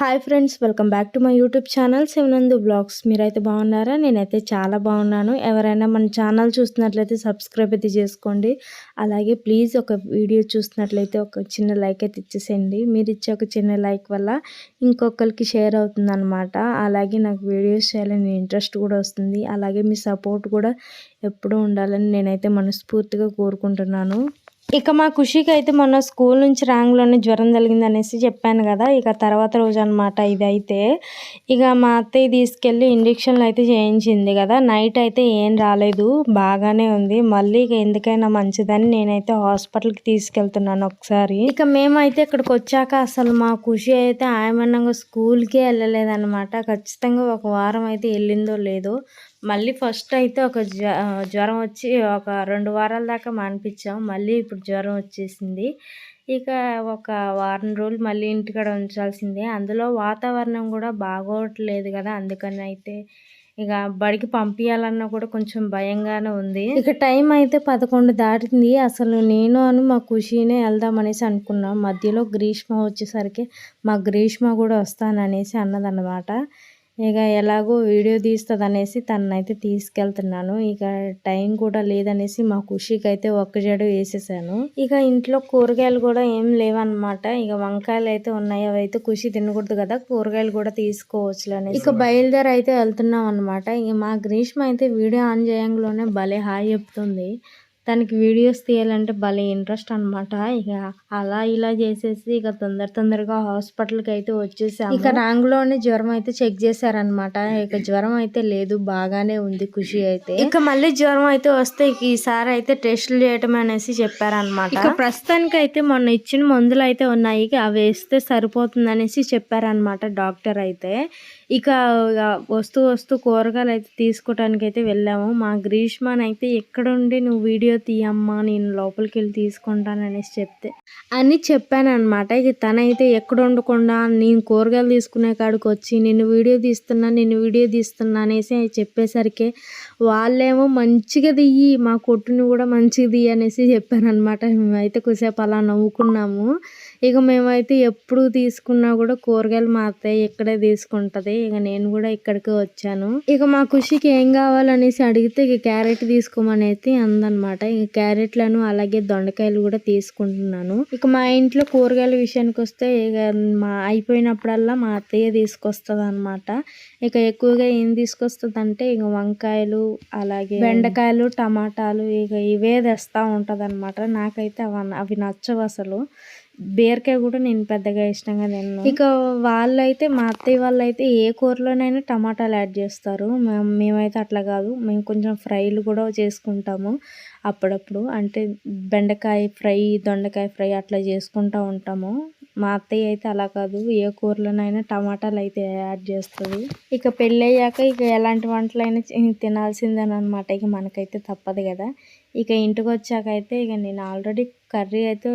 Hi friends welcome back to my YouTube channel Sivanandu blogs. మీరైతే బాగున్నారా? నేనైతే చాలా బాగున్నాను. ఎవరైనా మన ఛానల్ చూస్తున్నట్లయితే సబ్స్క్రైబ్ అయితే చేసుకోండి. అలాగే ప్లీజ్ ఒక వీడియో చూస్తున్నట్లయితే ఒక చిన్న లైక్ అయితే ఇచ్చేసేయండి. మీరు ఇచ్చే ఒక చిన్న లైక్ వల్ల ఇంకొకరికి షేర్ అవుతుంది అనమాట అలాగే నాకు వీడియోస్ చేయాలని ఇంట్రెస్ట్ కూడా వస్తుంది. అలాగే మీ సపోర్ట్ కూడా ఎప్పుడూ ఉండాలని నేనైతే మనస్ఫూర్తిగా కోరుకుంటున్నాను. ఇక మా ఖుషికి అయితే మొన్న స్కూల్ నుంచి ర్యాంగ్లోనే జ్వరం కలిగింది అనేసి చెప్పాను కదా. ఇక తర్వాత రోజు అనమాట ఇది అయితే ఇక మా అత్తయ్య తీసుకెళ్ళి ఇంజక్షన్లు అయితే చేయించింది కదా. నైట్ అయితే ఏం రాలేదు. బాగానే ఉంది. మళ్ళీ ఇక ఎందుకైనా మంచిదని నేనైతే హాస్పిటల్కి తీసుకెళ్తున్నాను ఒకసారి. ఇక మేమైతే ఇక్కడికి వచ్చాక అసలు మా ఖుషి అయితే ఆయమన్నంగా స్కూల్కే వెళ్ళలేదన్నమాట. ఖచ్చితంగా ఒక వారం అయితే వెళ్ళిందో లేదో మళ్ళీ ఫస్ట్ అయితే ఒక జ్వరం వచ్చి ఒక రెండు వారాల దాకా మానిపించాం. మళ్ళీ ఇప్పుడు జ్వరం వచ్చేసింది. ఇక ఒక వారం రోజులు మళ్ళీ ఇంటికాడ ఉంచాల్సిందే. అందులో వాతావరణం కూడా బాగోట్లేదు కదా అందుకని అయితే ఇక బడికి పంపించాలన్నా కూడా కొంచెం భయంగానే ఉంది. ఇక టైం అయితే పదకొండు దాటింది. అసలు నేను అని మా ఖుషీనే వెళ్దామనేసి అనుకున్నాం. మధ్యలో గ్రీష్మ వచ్చేసరికి మా గ్రీష్మ కూడా వస్తాననేసి అన్నదన్నమాట. ఇక ఎలాగో వీడియో తీస్తుంది అనేసి తనైతే తీసుకెళ్తున్నాను. ఇక టైం కూడా లేదనేసి మా ఖుషికి అయితే ఒక్క వేసేసాను. ఇక ఇంట్లో కూరగాయలు కూడా ఏం లేవన్నమాట. ఇక వంకాయలు అయితే ఉన్నాయి అవి అయితే ఖుషి తినకూడదు కదా కూరగాయలు కూడా తీసుకోవచ్చు అనేసి ఇక బయలుదేరి అయితే వెళ్తున్నాం అనమాట ఇక మా గ్రీష్మ అయితే వీడియో ఆన్ చేయంలోనే భలే హాయ్ చెప్తుంది. తనకి వీడియోస్ తీయాలంటే భలే ఇంట్రెస్ట్ అనమాట ఇక అలా ఇలా చేసేసి ఇక తొందర తొందరగా హాస్పిటల్కి అయితే వచ్చేసాము. ఇక రాంగ్లోనే జ్వరం అయితే చెక్ చేశారనమాట ఇక జ్వరం అయితే లేదు బాగానే ఉంది ఖుషి అయితే. ఇక మళ్ళీ జ్వరం అయితే వస్తే ఈసారి అయితే టెస్టులు చేయటం అనేసి చెప్పారనమాట ఇక ప్రస్తుతానికి అయితే మొన్న ఇచ్చిన మందులు అయితే ఉన్నాయి. అవి వేస్తే సరిపోతుంది అనేసి చెప్పారనమాట డాక్టర్ అయితే. ఇక వస్తూ వస్తూ కూరగాయలు అయితే తీసుకోవడానికి అయితే వెళ్ళాము. మా గ్రీష్మాన్ అయితే ఎక్కడుండి నువ్వు వీడియో తీయమ్మా నేను లోపలికి వెళ్ళి తీసుకుంటాను అనేసి చెప్తే. అని చెప్పాను అనమాట ఇక తనైతే ఎక్కడ ఉండకుండా నేను కూరగాయలు తీసుకునే కాడికి వచ్చి నేను వీడియో తీస్తున్నా నేను వీడియో తీస్తున్నా అనేసి చెప్పేసరికి వాళ్ళేమో మంచిగా దియ్యి మా కొట్టుని కూడా మంచిగా దియ్యి అనేసి చెప్పారనమాట మేమైతే కొద్దిసేపు అలా నవ్వుకున్నాము. ఇక మేమైతే ఎప్పుడు తీసుకున్నా కూడా కూరగాయలు మా అత్తయ్య ఇక్కడే తీసుకుంటది. ఇక నేను కూడా ఇక్కడికి వచ్చాను. ఇక మా ఖుషికి ఏం కావాలనేసి అడిగితే ఇక క్యారెట్ తీసుకోమని అయితే అందనమాట. ఇక క్యారెట్లను అలాగే దొండకాయలు కూడా తీసుకుంటున్నాను. ఇక మా ఇంట్లో కూరగాయల విషయానికి వస్తే ఇక మా అయిపోయినప్పుడల్లా మా అత్తయ్య తీసుకొస్తుంది అనమాట ఇక ఎక్కువగా ఏం తీసుకొస్తుంది అంటే ఇక వంకాయలు అలాగే బెండకాయలు టమాటాలు ఇక ఇవే తెస్తా ఉంటుంది అనమాట నాకైతే అవి అవి నచ్చవు అసలు బీరకాయ కూడా నేను పెద్దగా ఇష్టంగా తిన్నాను ఇక వాళ్ళైతే మా అత్తయ్య వాళ్ళైతే ఏ కూరలోనైనా టమాటాలు యాడ్ చేస్తారు. మేమైతే అట్లా కాదు. మేము కొంచెం ఫ్రైలు కూడా చేసుకుంటాము అప్పుడప్పుడు. అంటే బెండకాయ ఫ్రై దొండకాయ ఫ్రై అట్లా చేసుకుంటూ ఉంటాము. మా అత్తయ్య అయితే అలా కాదు. ఏ కూరలోనైనా టమాటాలు అయితే యాడ్ చేస్తుంది. ఇక పెళ్ళి అయ్యాక ఇక ఎలాంటి వంటలైనా తినాల్సిందని అనమాట ఇక మనకైతే తప్పదు కదా. ఇక ఇంటికి వచ్చాక అయితే ఇక నేను ఆల్రెడీ కర్రీ అయితే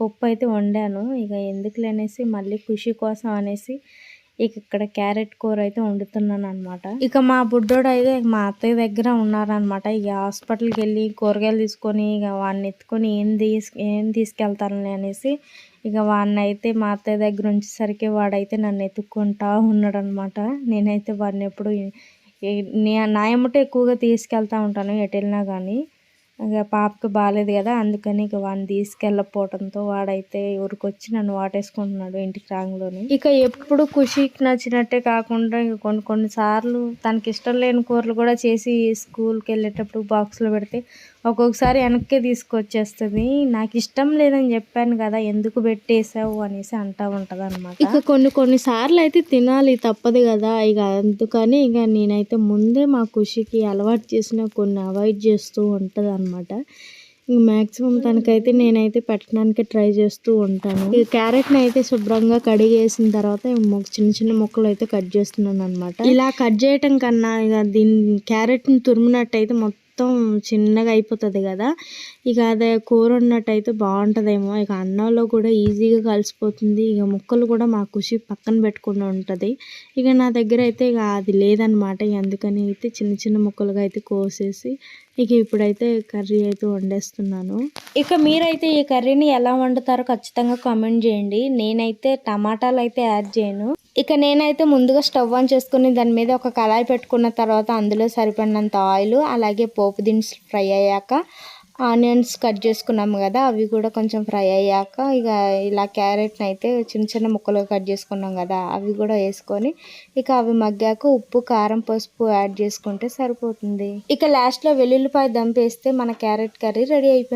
పప్పు అయితే వండాను. ఇక ఎందుకులే అనేసి మళ్ళీ ఖుషి కోసం అనేసి ఇక ఇక్కడ క్యారెట్ కూర అయితే వండుతున్నాను అనమాట ఇక మా బుడ్డోడు అయితే మా అత్తయ్య దగ్గర ఉన్నారనమాట ఇక హాస్పిటల్కి వెళ్ళి కూరగాయలు తీసుకొని ఇక వాడిని ఎత్తుకొని ఏం తీసు ఏం తీసుకెళ్తాను అనేసి ఇక వాడిని అయితే మా అత్తయ్య దగ్గర ఉంచేసరికి వాడైతే నన్ను ఎత్తుక్కుంటా ఉన్నాడు అనమాట నేనైతే వాడిని ఎప్పుడు నా ఎమ్మటే ఎక్కువగా తీసుకెళ్తూ ఉంటాను ఎటు వెళ్ళినా కానీ ఇక పాపకి బాగాలేదు కదా అందుకని ఇక వాడిని తీసుకెళ్ళకపోవడంతో వాడైతే ఊరికొచ్చి నన్ను వాటేసుకుంటున్నాడు ఇంటికి రాంగ్లోని. ఇక ఎప్పుడు ఖుషికి నచ్చినట్టే కాకుండా ఇక కొన్ని కొన్నిసార్లు తనకి ఇష్టం లేని కూరలు కూడా చేసి స్కూల్కి వెళ్ళేటప్పుడు బాక్స్లో పెడితే ఒక్కొక్కసారి వెనక్కే తీసుకొచ్చేస్తుంది. నాకు ఇష్టం లేదని చెప్పాను కదా ఎందుకు పెట్టేసావు అనేసి అంటా ఉంటుంది అనమాట ఇక కొన్ని కొన్ని సార్లు అయితే తినాలి తప్పదు కదా. ఇక అందుకని ఇక నేనైతే ముందే మా ఖుషికి అలవాటు చేసిన కొన్ని అవాయిడ్ చేస్తూ ఉంటది అనమాట ఇంక మ్యాక్సిమం తనకైతే నేనైతే పెట్టడానికి ట్రై చేస్తూ ఉంటాను. ఈ క్యారెట్ని అయితే శుభ్రంగా కడిగేసిన తర్వాత చిన్న చిన్న ముక్కలు అయితే కట్ చేస్తున్నాను అనమాట ఇలా కట్ చేయటం కన్నా ఇక దీన్ని క్యారెట్ని తురిమినట్టయితే మొత్తం మొత్తం చిన్నగా అయిపోతుంది కదా. ఇక అదే కూర ఉన్నట్టయితే బాగుంటుందేమో. ఇక అన్నంలో కూడా ఈజీగా కలిసిపోతుంది. ఇక ముక్కలు కూడా మా ఖుషి పక్కన పెట్టుకుండా ఉంటుంది. ఇక నా దగ్గర అయితే ఇక అది లేదనమాట అందుకని అయితే చిన్న చిన్న ముక్కలుగా అయితే కోసేసి ఇక ఇప్పుడైతే కర్రీ అయితే వండేస్తున్నాను. ఇక మీరైతే ఈ కర్రీని ఎలా వండుతారో ఖచ్చితంగా కామెంట్ చేయండి. నేనైతే టమాటాలు అయితే యాడ్ చేయను. ఇక నేనైతే ముందుగా స్టవ్ ఆన్ చేసుకుని దాని మీద ఒక కళాయి పెట్టుకున్న తర్వాత అందులో సరిపడినంత ఆయిల్ అలాగే పోపు దినుసులు ఫ్రై అయ్యాక ఆనియన్స్ కట్ చేసుకున్నాము కదా అవి కూడా కొంచెం ఫ్రై అయ్యాక ఇక ఇలా క్యారెట్ని అయితే చిన్న చిన్న ముక్కలుగా కట్ చేసుకున్నాం కదా అవి కూడా వేసుకొని ఇక అవి మగ్గాక ఉప్పు కారం పసుపు యాడ్ చేసుకుంటే సరిపోతుంది. ఇక లాస్ట్లో వెల్లుల్లిపాయ దంపేస్తే మన క్యారెట్ కర్రీ రెడీ అయిపోయింది